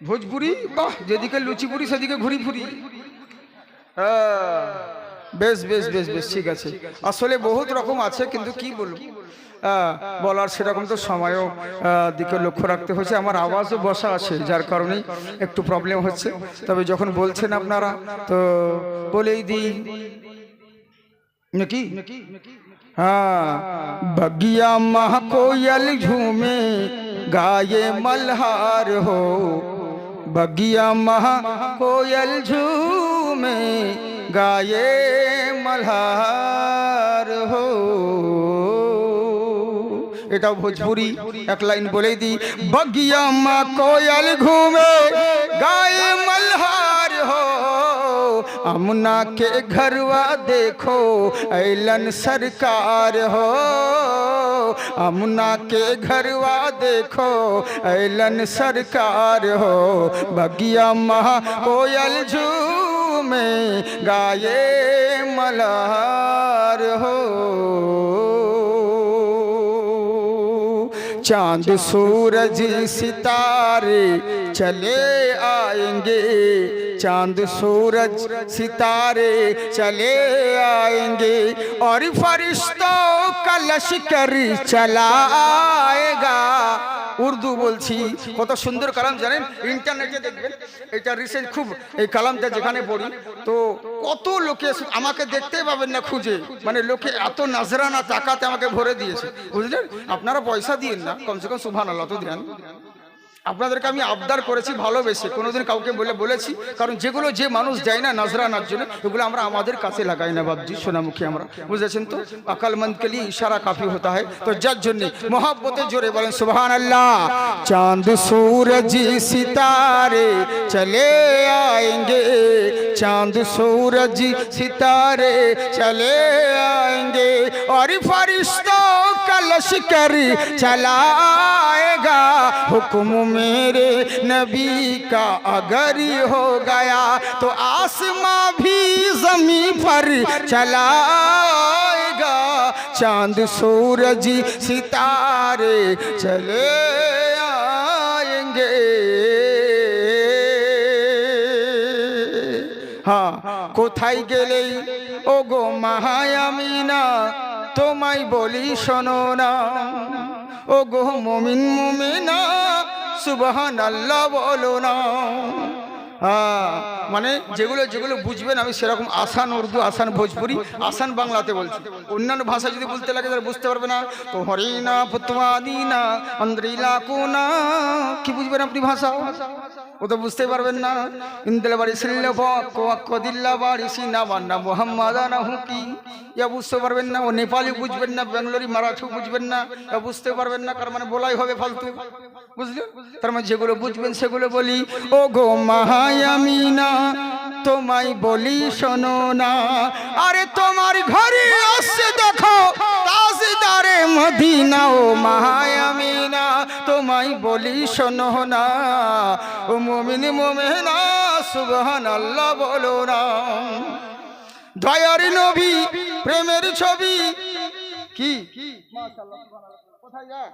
ভোজপুরি? বাহ, যেদিকে লুচিপুরি, সেদিকে ঘুরি ফুরি হ্যাঁ, বেশ বেশ বেশ বেশ, ঠিক আছে। আসলে বহুত রকম আছে, কিন্তু কি বলব? হ্যাঁ, বলার সেরকম তো সময়ও দিকে লক্ষ্য রাখতে হয়েছে। আমার আওয়াজও বসা আছে, যার কারণে একটু প্রবলেম হচ্ছে। তবে যখন বলছেন আপনারা, তো বলেই দিই। নাকি? হ্যাঁ বগিয়া মা ঝুমে, গায়ে মলহার হো। बगिया मह कोयल झूमे गाये मल्हार हो এটাও ভোজপুরি এক লাইন বলেই দিই বগিয়া মা কোয়াল ঘুমে গায়ে মলহার हो امنا کے گھروا دیکھو، ایلن سرکار ہو۔ امنا کے گھروا دیکھو، ایلن سرکار ہو۔ بگیا مہا کوئل جو میں گائے ملہار ہو۔ چاند سورج ستارے چلے آئیں گے۔ چاند سورج ستارے چلے آئیں گے۔ اور فرشتوں کا لشکر چلا آئے گا۔ উর্দু বলছি, কত সুন্দর কালাম জানেন? ইন্টারনেটে দেখবেন, এটা রিসেন্ট খুব এই কালামটা যেখানে পড়ি, তো কত লোকে আমাকে দেখতে পাবেন না খুঁজে। মানে লোকে এত নাজরানা টাকাতে আমাকে ভরে দিয়েছে। বুঝলেন? আপনারা পয়সা দিয়েন না, কমসে কম সুভান আল্লাহ তো দেন। আপনাদেরকে আমি আবদার করেছি ভালোবেসে কোনোদিন কাউকে বলে বলেছি কারণ যেগুলো যে মানুষ দেয় না নজরানার জন্য এগুলো আমরা আমাদের কাছে লাগাই না বাবজি সোনামুখী আমরা বুঝেছেন তো আকালমন্দকে লিয়ে ইশারা কাফি হতা হয় তো যার জন্য মোহাব্বতে জোরে বলেন সুবহান আল্লাহ চাঁদ सूरज सितारे चले आएंगे चांद सूरज सितारे चले आएंगे और फरिश्तों का लश्कर चलाएगा हुक्म मेरे नबी का अगर हो गया तो आसमां भी जमी पर चलाएगा चांद सूरज सितारे चले आएंगे হ্যাঁ কোথায় গেলেই ও গো মাহায়ামিনা তোমায় বলি শোনো না ও গো মমিন মমিনা সুবহান আল্লাহ বলো না। হ্যাঁ মানে যেগুলো যেগুলো বুঝবেন, আমি সেরকম আসান উর্দু, আসান ভোজপুরি, আসান বাংলাতে বলছি। অন্যান্য ভাষা যদি বলতে লাগে, তাহলে বুঝতে পারবে না। তো হরিনা ফুতওয়াদিনা আন্দ্রিলা কোনা। কি বুঝবেন আপনি ভাষা? ও তো বুঝতে পারবেন না। ইন্দেল বাড়ি সিল্লে কদিল্লা বাড়ি সিনা বান্না মোহাম্মদ না হুকি ইয়া বুঝতে পারবেন না। ও নেপালি বুঝবেন না বেঙ্গলোরি মারাঠি বুঝবেন না। ইয়া বুঝতে পারবেন না কার মানে বলাই হবে ফালতু। বুঝলেন? তার মানে যেগুলো বুঝবেন, সেগুলো বলি। ও গো মাহায়ামিনা তোমায় বলি শোনো না। আরে তোমার ঘরে আসছে দেখো, তাজদারে মদিনা ও মাহায়ামিনা তোমায় বলি শোনো না। ও মুমিন মুমিনা সুবহান আল্লাহ বলো না। দয়ার নবী, প্রেমের ছবি। কি? কোথায় যায়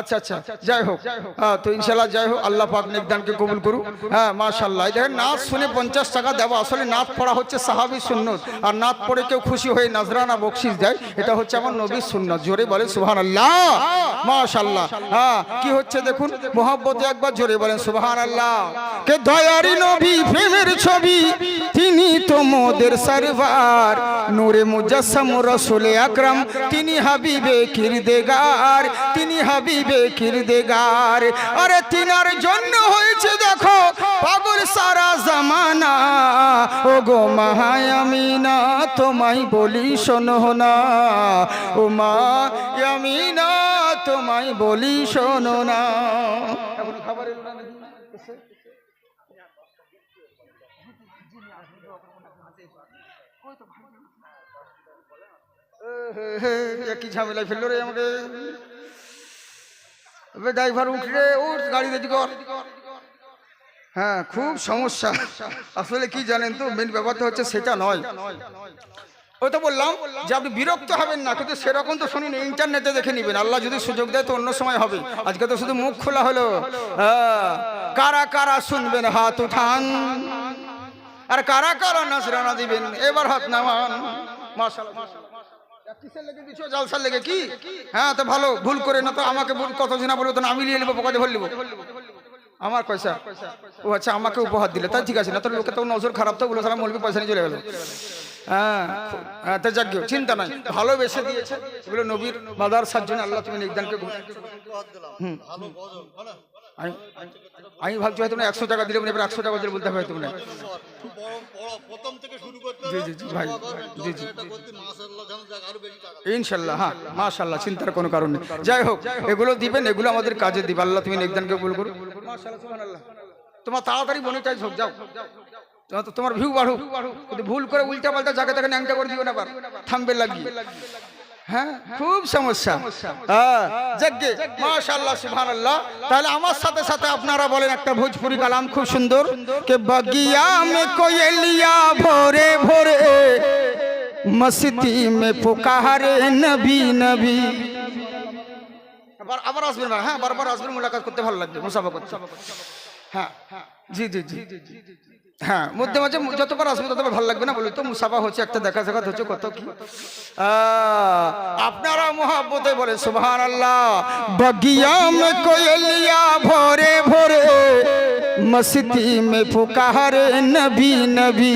আচ্ছা আচ্ছা যাই হোক। হ্যাঁ তো ইনশাল্লাহ যাই হোক, আল্লাহ পাক নিকদানকে কবুল করুক। হ্যাঁ মাশাল্লাহ দেখেন, নাচ শুনে পঞ্চাশ টাকা দেওয়া, আসলে নাচ পড়া হচ্ছে সাহাবি সুন্নত। আর নাচ পড়ে কেউ খুশি হয়ে নাজরানা বকশিস দেয়, এটা হচ্ছে আমার নবীর সুন্নত। জোরে বলে সুবহান আল্লাহ মাশাল্লাহ হ্যাঁ কি হচ্ছে দেখুন? মোহাব্বতে একবার জোরে বলেন সুবহান আল্লাহ কে দয়ারি নবী, প্রেমের ছবি, তিনি তো মোদের সরবার। নূরে মুজাসম রসুল আকরাম, তিনি হাবিবে কিরদেগার, তিনি হাবিবে কিরদেগার আরে তিনার জন্য হয়েছে দেখো, পাগল সারা জামানা। ও গো মাহায়ামিনা তোমায় বলি শোনো না। ও মা ইয়ামিনা তোমায় বলি শোনো না। না? কি ঝামেলায় ফেলল রে আমাকে? ড্রাইভার উঠরে উঠ, গাড়ি রেডি কর। হ্যাঁ খুব সমস্যা। আসলে কি জানেন তো মেন ব্যাপারটা হচ্ছে সেটা নয়। ওই তো বললাম যে আপনি বিরক্ত হবেন না, কিন্তু সেরকম তো শুনিনি ইন্টারনেটে দেখে নেবেন। আল্লাহ যদি সুযোগ দেয় তো অন্য সময় হবে। আজকে তো শুধু মুখ খোলা হলো। হ্যাঁ। কারা কারা শুনবেন, হাত উঠান। আর কারা কারা নাচরানা দিবেন, এবার হাত নামান। মাশাআল্লাহ। লেগে কি? হ্যাঁ তো ভালো, ভুল করে না তো আমাকে কত বলব তো আমি নিয়ে নেব নেব। আমার পয়সা? ও আচ্ছা আমাকে উপহার দিলে। তাই ঠিক আছে, না তো লোকে তো নজর খারাপ তো বলে মলবি পয়সা নিয়ে চলে গেল। হ্যাঁ হ্যাঁ তো যাক চিন্তা নাই। ভালোবেসে দিয়েছে। এগুলো নবীর মাদার সাজ্জন আল্লাহ তুমি আমি ভাবছি হয়তো না একশো টাকা দিলে মানে একশো টাকা দিলে বলতে হবে টাকা ইনশাল্লাহ হ্যাঁ মাশাল্লাহ, চিন্তার কোনো কারণ নেই। যাই হোক, এগুলো দিবেন, এগুলো আমাদের কাজে দিবে। আল্লাহ তুমি নেকদানকে বল করো তোমার তাড়াতাড়ি মনিটাইজ হোক যাও। তোমার তোমার ভিউ বাড়ুক। ভুল করে উল্টা পাল্টা জায়গা থেকে ন্যাংটা করে দিও না থামবে লাগিয়ে হ্যাঁ খুব সমস্যা। হ্যাঁ যজ্ঞে মাশাআল্লাহ সুবহানাল্লাহ। তাহলে আমার সাথে সাথে আপনারা বলেন একটা ভোজপুরি কালাম খুব সুন্দর। কে বগিয়া মে কোয়েলিয়া ভোরে ভোরে মস্তি মে পুকারে নবী নবী। আবার আবার আসবেন হ্যাঁ বারবার আসবেন মুলাকাত করতে ভালো লাগবে মুসাফা করতে। হ্যাঁ জি জি জি জি জি। হ্যাঁ মধ্যে মাঝে যতবার আসবে ততবার ভালো লাগবে না বলি তো মুসাফা হচ্ছে একটা দেখা সাক্ষাৎ হচ্ছে কত কি আহ, আপনারা মোহাব্বতে বলে সুবহান আল্লাহ বগিয়া মে কোয়েলিয়া ভোরে ভোরে मस्ती में पुकारे नबी नबी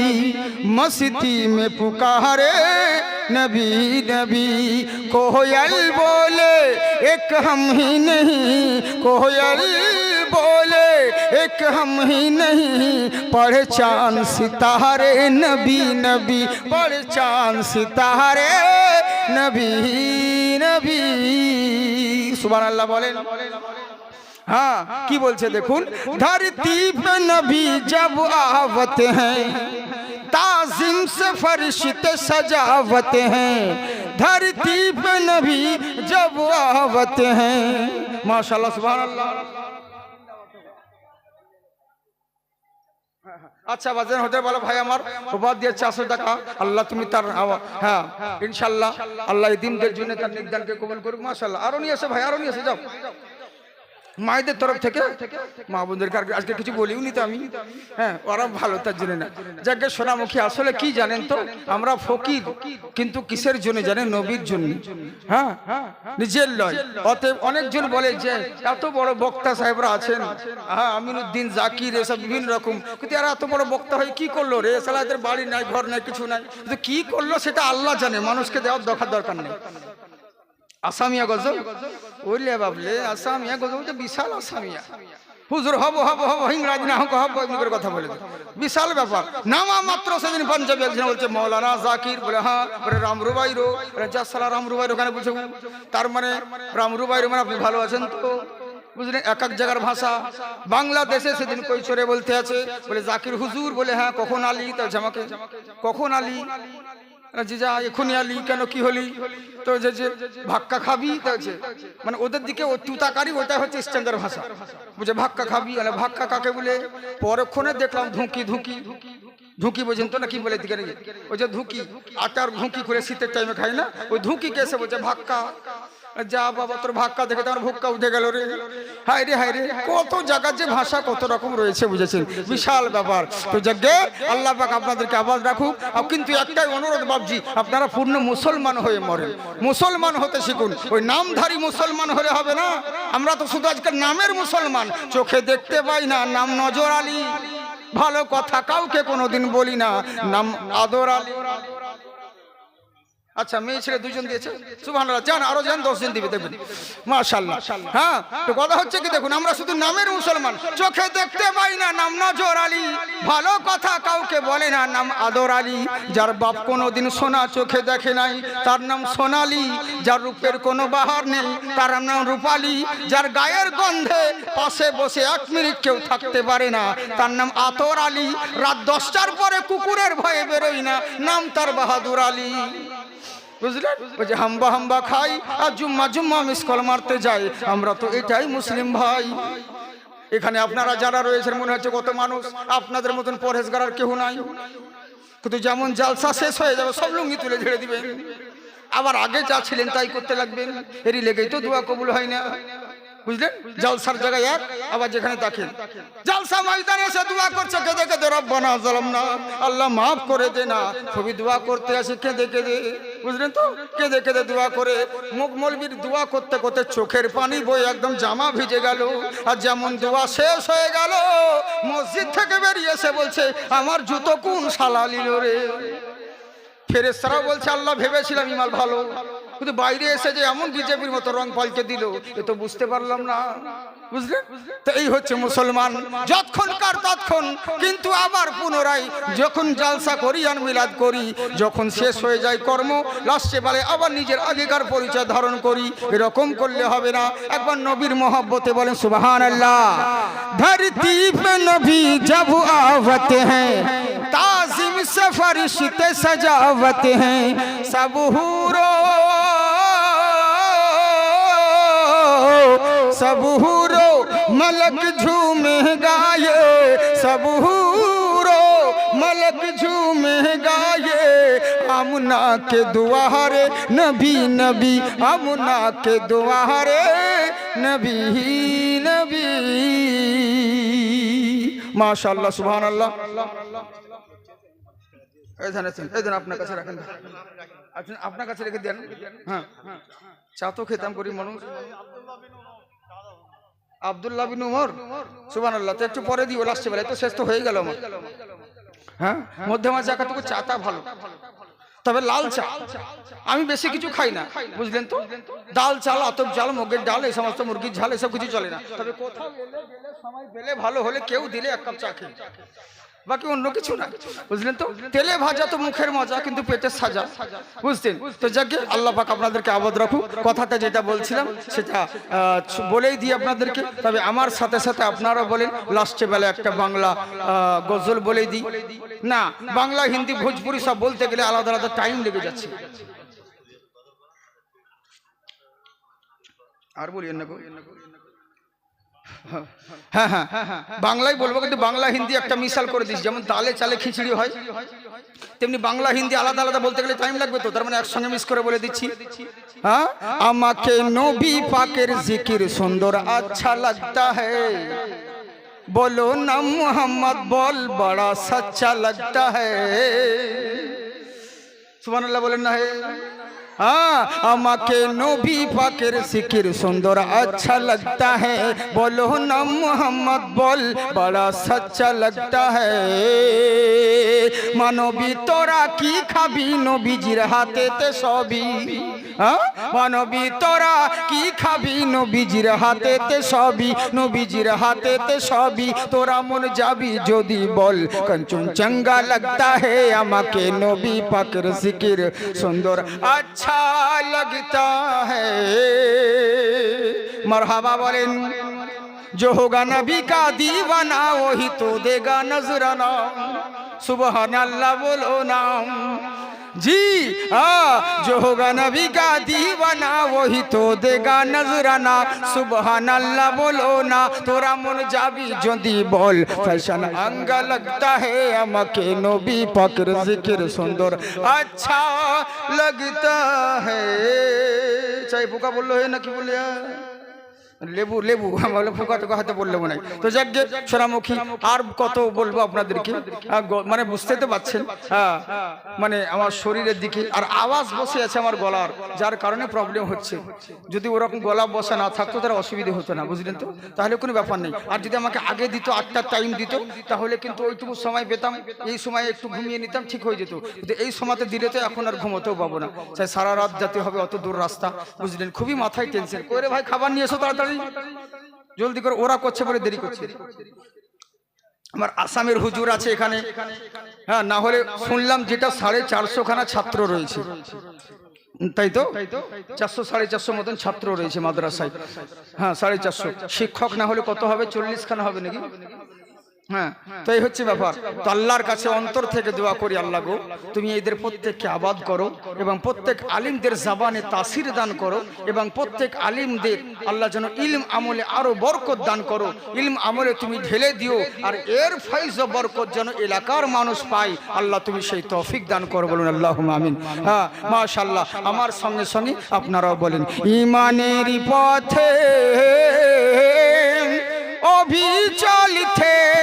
मस्ती में पुकारे नबी नबी कोयल बोले एक हम ही नहीं कोयल बोले ایک ہم ہی نہیں، پڑھ چاند ستارے نبی نبی، پڑھ چاند ستارے نبی نبی۔ سبحان اللہ بولے ہاں کی بول چھے دیکھون؟ دھرتی پہ نبی جب آوت ہیں تازم سے فرشت سجاوت ہیں۔ دھرتی پہ نبی جب آوت ہیں۔ ماشاءاللہ سبحان اللہ আচ্ছা বাজার হতে বলো ভাই আমার। উপহার দিয়ে চারশো টাকা। আল্লাহ, তুমি তার হ্যাঁ ইনশাল্লাহ। আল্লাহ এই দিনদের জন্য তার নির্ধারণকে কবল করুক মাসাল্লাহ আরও নিয়ে এসে ভাই, আরও নিয়ে এসে, যাও। মায়েদের তরফ থেকে, মা বোনদেরকে আর- আজকে কিছু বলিও নি তো আমি। হ্যাঁ ওরা ভালো তার জন্য না। যাকে সোনামুখী, আসলে কি জানেন তো? আমরা ফকির, কিন্তু কিসের জন্য জানেন? নবীর জন্য। হ্যাঁ নিজের লয়। অতএব অনেকজন বলে যে, এত বড় বক্তা সাহেবরা আছেন। হ্যাঁ আমিনুদ্দিন, জাকির, এসব বিভিন্ন রকম। কিন্তু এরা এত বড় বক্তা হয়ে কি করল রে? সালা এদের বাড়ি নাই, ঘর নাই, কিছু নাই। কিন্তু কি করল সেটা আল্লাহ জানে। মানুষকে দেওয়ার দরকার দরকার নেই। আসামিয়া গজল? ওইলে বাবলে, আসামিয়া তো বিশাল আসামিয়া। হুজুর, হব হব হব হিংরাজ না হোক, হব এমনি করে কথা বলে বিশাল ব্যাপার। নামা মাত্র সেদিন পঞ্জাবি একজন বলছে, মৌলানা জাকির, বলে হ্যাঁ বলে, রামরুবাইরো। রাজাসালা রামরুবাইরো ওখানে বুঝে তার মানে রামরুবাইরো মানে আপনি ভালো আছেন তো? বুঝলেন, এক এক জায়গার ভাষা। বাংলাদেশে সেদিন কৈশোরে বলতে আছে, বলে, জাকির হুজুর, বলে হ্যাঁ কখন আলি? তো জামাকে কখন আলি? যে যা আলি কেন, কি হলি? তো যে যে ভাক্কা খাবি মানে ওদের দিকে ও তুতাকারি, ওটা হচ্ছে ভাষা। ভাক্কা খাবি মানে ভাক্কা কাকে বলে? পরক্ষণে দেখলাম ধুঁকি ধুঁকি ধুঁকি বোঝেন তো না কি বলে দিকে নাকি ওই যে ধুঁকি, আটার ধুঁকি করে শীতের টাইমে খাই না? ওই ধুঁকি কেসে বলছে, ভাক্কা। যা বাবা, তোর ভাক্কা দেখে তোমার ভুক্কা উঠে গেল রে। হাই রে হাই রে, কত জায়গার যে ভাষা কত রকম রয়েছে বুঝেছেন? বিশাল ব্যাপার। তো যজ্ঞে আল্লাহ পাক আপনাদেরকে আবাদ রাখুক। কিন্তু একটাই অনুরোধ বাবজি আপনারা পূর্ণ মুসলমান হয়ে মরেন। মুসলমান হতে শিখুন। ওই নামধারী মুসলমান হলে হবে না। আমরা তো শুধু আজকাল নামের মুসলমান। চোখে দেখতে পাই না। নাম নজর আলী। ভালো কথা কাউকে কোনোদিন বলি না। নাম আদর আলী। আচ্ছা মেয়ে ছেলে দুজন দিয়েছে? সুবহান যান, আরও যান, দশ জন দিবে দেখবেন মাশাল্লাহ হ্যাঁ তো কথা হচ্ছে কি, দেখুন, আমরা শুধু নামের মুসলমান। চোখে দেখতে পাই না নাম নজর আলী। ভালো কথা কাউকে বলে না নাম আদর আলী। যার বাপ কোনোদিন সোনা চোখে দেখে নাই, তার নাম সোনালি। যার রূপের কোনো বাহার নেই, তার নাম রূপালি। যার গায়ের গন্ধে পাশে বসে এক মিনিট কেউ থাকতে পারে না, তার নাম আতর আলী। রাত দশটার পরে কুকুরের ভয়ে বেরোই না, নাম তার বাহাদুর আলী। বুঝলেন? ওই যে হাম্বা হাম্বা খাই আর জুম্মা জুম্মা মিস কল মারতে যাই। আমরা তো এটাই মুসলিম ভাই। এখানে আপনারা যারা রয়েছেন, মনে হচ্ছে কত মানুষ, আপনাদের মতন পরহেজগার আর কেউ নাই। কিন্তু যেমন জালসা শেষ হয়ে যাবে, সব লুঙ্গি তুলে ঝেড়ে দিবেন। আবার আগে যা ছিলেন তাই করতে লাগবেন। এরই লেগেই তো দোয়া কবুল হয় না। বুঝলেন? জলসার জায়গায় এক, আবার যেখানে দেখেন। জালসা ময়দানে এসে দোয়া করছে, কেঁদে কেঁদে, রব্বানা জালাম না আল্লাহ মাফ করে দে না। ছবি দোয়া করতে আসে, কেঁদে কেঁদে। বুঝলেন তো? কেঁদে কেঁদে দোয়া করে, মুখ মলবির দোয়া করতে করতে চোখের পানি বই একদম জামা ভিজে গেল। আর যেমন দোয়া শেষ হয়ে গেল, মসজিদ থেকে বেরিয়ে এসে বলছে, আমার জুতো কোন শালা নিল রে? ফেরেস্তারাও বলছে, আল্লাহ ভেবেছিলাম ইমাল ভালো। কিন্তু বাইরে এসে যে এমন বিজেপির মতো রং পাল্টে দিল এ তো বুঝতে পারলাম না বুঝলেন তো এই হচ্ছে মুসলমান যতক্ষণকার তৎক্ষণ কিন্তু আবার পুনরায় যখন জালসা করি আর মিলাদ করি যখন শেষ হয়ে যায় কর্ম লাস্টে বলে আবার নিজের আগেকার পরিচয় ধারণ করি এরকম করলে হবে না একবার নবীর মহব্বতে বলেন সুবাহান আল্লাহ ধরতি पे नबी जब आवत हैं ताजिम से फरिश्ते सजावत हैं सब हूरो सब हूरो मलक झूमे गाये सब हूरो मलक झूमे गाये आमना के दुआरे नबी नबी आमना के दुआरे नबी नबी মাশাআল্লাহ সুবহানাল্লাহ এই ধান আছেন এই ধান আপনার কাছে রাখেন আপনি আপনার কাছে রেখে দেন হ্যাঁ চা তো খেতাম করি মানুষ আব্দুল্লাহ বিন উমর। সুবহানাল্লাহ, তো একটু পরে দিও লাস্টে বেলায় তো শেষ তো হয়ে গেল আমার। হ্যাঁ? মধ্যে মাঝে একাটুকু চাটা ভালো। তবে লাল চা। আমি বেশি কিছু খাই না, বুঝলেন তো? ডাল চাল, আতপ চাল, মুগের ডাল, এই সমস্ত মুরগির ঝাল, এসব কিছু চলে না। তবে কোথাও এলে সময় পেলে, ভালো হলে কেউ দিলে এক কাপ চা খেয়ে। বাকি অন্য কিছু না। বুঝলেন তো? তেলে ভাজা তো মুখের মজা, কিন্তু পেটের সাজা। বুঝতেন তো যাকে আল্লাহ পাক আপনাদেরকে আবাদ রাখুক। কথাটা যেটা বলছিলাম, সেটা বলেই দিই আপনাদেরকে। তবে আমার সাথে সাথে আপনারা বলেন, লাস্টে বেলা একটা বাংলা গজল বলেই দিই। না, বাংলা, হিন্দি, ভোজপুরি সব বলতে গেলে আলাদা আলাদা টাইম লেগে যাচ্ছে। আর বলিয়েন না হ্যাঁ হ্যাঁ, হ্যাঁ হ্যাঁ বাংলায় বলব কিন্তু বাংলা হিন্দি একটা মিশাল করে দিস, যেমন তালে চালে খিচুড়ি হয়, তেমনি বাংলা হিন্দি আলাদা আলাদা বলতে গেলে টাইম লাগবে তো, তার মানে একসঙ্গে মিস করে বলে দিচ্ছি। হ্যাঁ? আমাকে নবী পাকের জিকির সুন্দর আচ্ছা লাগতা হে। বলো না মোহাম্মদ, বল বড়া সচ্চা লাগতা হ্যাঁ সুবহানাল্লাহ বলেন না হ্যাঁ हाँ আমাকে নবী পাকের সিকির সুন্দর अच्छा लगता है बोलो ना मोहम्मद बोल बड़ा सच्चा लगता है মানবী তোরা কি খাবি নবীজির হাতেতে সবই হ্যাঁ মানবী তোরা কি খাবি নবীজির হাতেতে সবই নবীজির হাতেতে সবই তোরা মন যাবি যদি বল কঞ্চন চঙ্গা লাগতা হে আমাকে নবী পাকের সিকির সুন্দর আচ্ছা اچھا لگتا ہے۔ مرحبا بولیں، جو ہوگا نبی کا دیوانہ، وہی تو دے گا نظرانہ۔ سبحان اللہ بولو نام۔ जी हाँ जो होगा नबी का दीवाना वही तो देगा नजराना सुबहान अल्लाह बोलो ना তোরা মন যাবি যদি বল ফ্যাশন আঙ্গা लगता है আমাকে নবী পাকের জিকির সুন্দর আচ্ছা लगता है চাই পোকা বললো হে নাকি বলে লেবু লেবু, আমার পোকা টোকা হাতে বললে মনে হয়। তো যাক গে, সোনামুখী, আর কত বলব আপনাদেরকে? মানে বুঝতে তো পারছেন। হ্যাঁ মানে আমার শরীরের দিকে, আর আওয়াজ বসে আছে আমার গলার, যার কারণে প্রবলেম হচ্ছে। যদি ওরকম গলা বসা না থাকতো তার অসুবিধে হতো না, বুঝলেন তো? তাহলে কোনো ব্যাপার নেই। আর যদি আমাকে আগে দিত আটটার টাইম দিত, তাহলে কিন্তু ওইটুকু সময় পেতাম, এই সময় একটু ঘুমিয়ে নিতাম, ঠিক হয়ে যেত। কিন্তু এই সময়তে দিলে তো এখন আর ঘুমোতেও পাবো না। চাই সারা রাত যেতে হবে, অত দূর রাস্তা, বুঝলেন? খুবই মাথায় টেনশন করে ভাই, খাবার নিয়ে এসো তাড়াতাড়ি। জলদি করে, ওরা করছে বলে দেরি করছে। আমার আসামের হুজুর আছে এখানে। হ্যাঁ না হলে শুনলাম যেটা সাড়ে চারশো খানা ছাত্র রয়েছে। তাই তো? চারশো, সাড়ে চারশো মতন ছাত্র রয়েছে মাদ্রাসায়। হ্যাঁ সাড়ে চারশো। শিক্ষক না হলে কত হবে? চল্লিশ খানা হবে নাকি? হ্যাঁ। তো এই হচ্ছে ব্যাপার। তো আল্লাহর কাছে অন্তর থেকে দোয়া করি আল্লাহ গো তুমি এদের প্রত্যেককে আবাদ করো এবং প্রত্যেক আলিমদের জাবানে তাসির দান করো এবং প্রত্যেক আলিমদের আল্লাহ যেন ইলম আমলে আরও বরকত দান করো। ইলম আমলে তুমি ঢেলে দিও আর এর ফাইজ বরকত যেন এলাকার মানুষ পায়। আল্লাহ তুমি সেই তৌফিক দান করো বলুন আল্লাহ আমিন। হ্যাঁ মাশাল্লাহ আমার সঙ্গে সঙ্গে আপনারাও বলেন ইমানের পথে অবিচল থেকে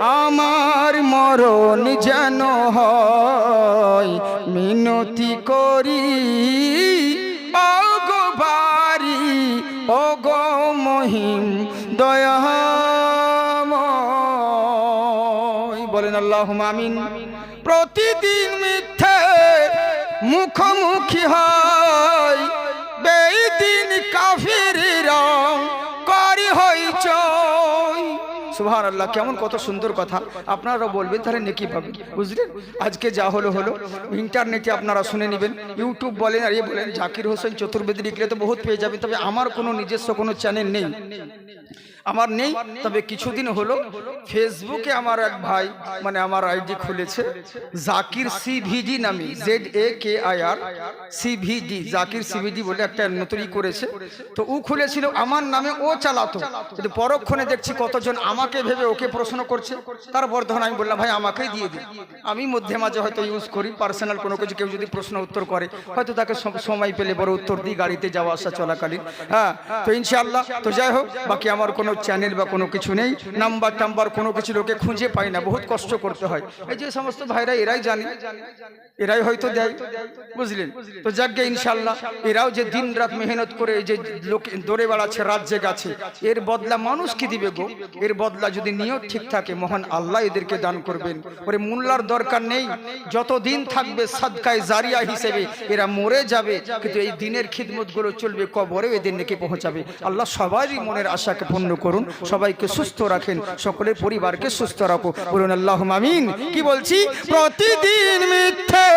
আমার মরণ যেন হয়, মিনতি করি। অগো অগো মহিম, দয়াময়। বলেন আল্লাহ আমিন। প্রতিদিন মিথ্যে মুখোমুখি হয় বেদিন কাফির সুবহান আল্লাহ কেমন কত সুন্দর কথা। আপনারা বলবেন, তাহলে নেকি পাবেন। বুঝলেন? আজকে যা হলো হলো। ইন্টারনেটে আপনারা শুনে নেবেন। ইউটিউব বলেন আর ইয়ে বলেন, জাকির হোসেন চতুর্বেদী লিখলে তো বহুত পেয়ে যাবেন। তবে আমার কোনো নিজস্ব কোনো চ্যানেল নেই। আমার নেই তবে কিছুদিন হলো ফেসবুকে আমার এক ভাই মানে আমার আইডি খুলেছে জাকির সিভিডি নামে Z A K I R CVD Zakir CVD বলে একটা নতুনই করেছে। তো ও খুলেছিল আমার নামে ও চালাতো। কিন্তু পরক্ষণে দেখছি কতজন আমাকে ভেবে ওকে প্রশ্ন করছে। তারপর তখন আমি বললাম ভাই আমাকেই দিয়ে দিই আমি মধ্যে মাঝে হয়তো ইউজ করি পার্সোনাল কোনো কিছু কেউ যদি প্রশ্ন উত্তর করে হয়তো তাকে সময় পেলে বড় উত্তর দিই গাড়িতে যাওয়া আসা চলাকালীন। হ্যাঁ তো ইনশাআল্লাহ। তো যাই হোক বাকি আমার কোনো চ্যানেল বা কোনো কিছু নেই নাম্বার টাম্বার কোনো কিছু লোকে খুঁজে পাই না, বহুত কষ্ট করতে হয়। এই যে সমস্ত ভাইরা এরাই জানে, এরাই হয়তো দেয়, বুঝলেন? তো যাকে ইনশাল্লাহ, এরাও যে দিন রাত মেহনত করে যে লোক দৌড়ে বেড়াচ্ছে রাজ্যে গেছে এর বদলা মানুষ কি দিবে গো? এর বদলা যদি নিয়ত ঠিক থাকে, মহান আল্লাহ এদেরকে দান করবেন। ওরে মোল্লার দরকার নেই, যত দিন থাকবে সাদকায় জারিয়া হিসেবে, এরা মরে যাবে, কিন্তু এই দিনের খিদমতগুলো চলবে কবরে এদের নেকে পৌঁছাবে। আল্লাহ সবারই মনের আশাকে পূর্ণ করুন সবাইকে সুস্থ রাখেন সকলের পরিবারকে সুস্থ রাখো। বলুন আল্লাহ আমিন। কি বলছি? প্রতিদিন মিথ্যে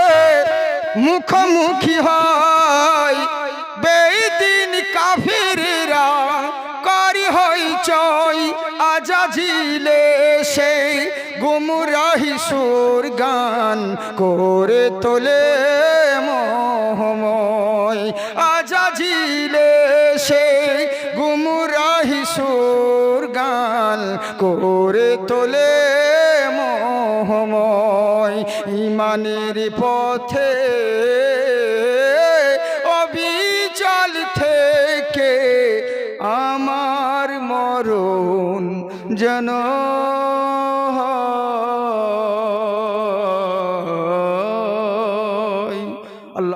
মুখোমুখি হয়। বেদিন কাফিররা করি হই চই আজাজিলে সেই গুমরাহি সুর গান করে তোলে মোহময় করে তোলে মোহময় ইমানের পথে